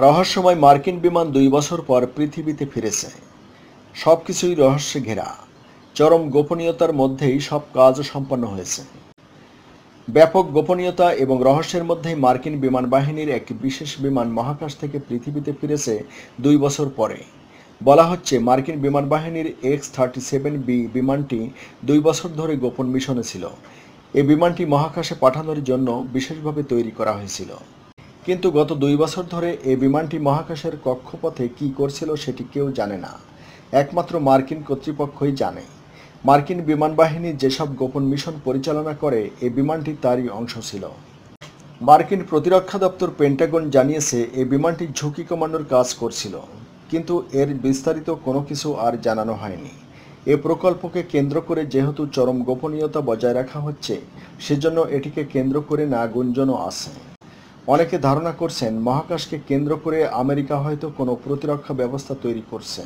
রহস্যময় মার্কিন বিমান দুই বছর পর পৃথিবীতে ফিরেছে। সব কিছুই রহস্যে ঘেরা। চরম গোপনীয়তার মধ্যেই সব কাজ সম্পন্ন হয়েছে। ব্যাপক গোপনীয়তা এবং রহস্যের মধ্যেই মার্কিন বিমান বাহিনীর এক বিশেষ বিমান মহাকাশ থেকে পৃথিবীতে ফিরেছে দুই বছর পরে। বলা হচ্ছে, মার্কিন বিমান বাহিনীর এক্স থার্টি সেভেন বি বিমানটি দুই বছর ধরে গোপন মিশনে ছিল। এই বিমানটি মহাকাশে পাঠানোর জন্য বিশেষভাবে তৈরি করা হয়েছিল। কিন্তু গত দুই বছর ধরে এই বিমানটি মহাকাশের কক্ষপথে কী করছিল সেটি কেউ জানে না। একমাত্র মার্কিন কর্তৃপক্ষই জানে। মার্কিন বিমান বাহিনী যেসব গোপন মিশন পরিচালনা করে এই বিমানটি তারই অংশ ছিল। মার্কিন প্রতিরক্ষা দপ্তর পেন্টাগন জানিয়েছে এই বিমানটি ঝুঁকি কমানোর কাজ করছিল। কিন্তু এর বিস্তারিত কোনো কিছু আর জানানো হয়নি। এ প্রকল্পকে কেন্দ্র করে যেহেতু চরম গোপনীয়তা বজায় রাখা হচ্ছে, সেজন্য এটিকে কেন্দ্র করে না গুঞ্জনও আছে। অনেকে ধারণা করছেন মহাকাশকে কেন্দ্র করে আমেরিকা হয়তো কোনো প্রতিরক্ষা ব্যবস্থা তৈরি করছে।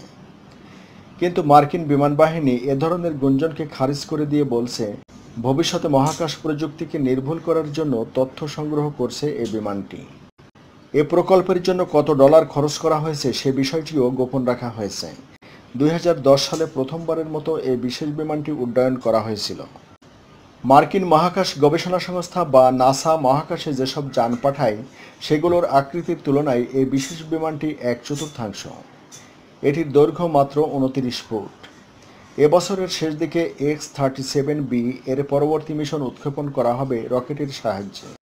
কিন্তু মার্কিন বিমান বাহিনী এ ধরনের গুঞ্জনকে খারিজ করে দিয়ে বলছে, ভবিষ্যতে মহাকাশ প্রযুক্তিকে নির্ভুল করার জন্য তথ্য সংগ্রহ করছে এই বিমানটি। এ প্রকল্পের জন্য কত ডলার খরচ করা হয়েছে সে বিষয়টিও গোপন রাখা হয়েছে। দুই হাজার দশ সালে প্রথমবারের মতো এই বিশেষ বিমানটি উড্ডয়ন করা হয়েছিল। মার্কিন মহাকাশ গবেষণা সংস্থা বা নাসা মহাকাশে যেসব যান পাঠায়, সেগুলোর আকৃতির তুলনায় এই বিশেষ বিমানটি এক চতুর্থাংশ। এটির দৈর্ঘ্য মাত্র উনতিরিশ ফুট। এবছরের শেষ দিকে এক্স থার্টি সেভেন বি এর পরবর্তী মিশন উৎক্ষেপণ করা হবে রকেটের সাহায্যে।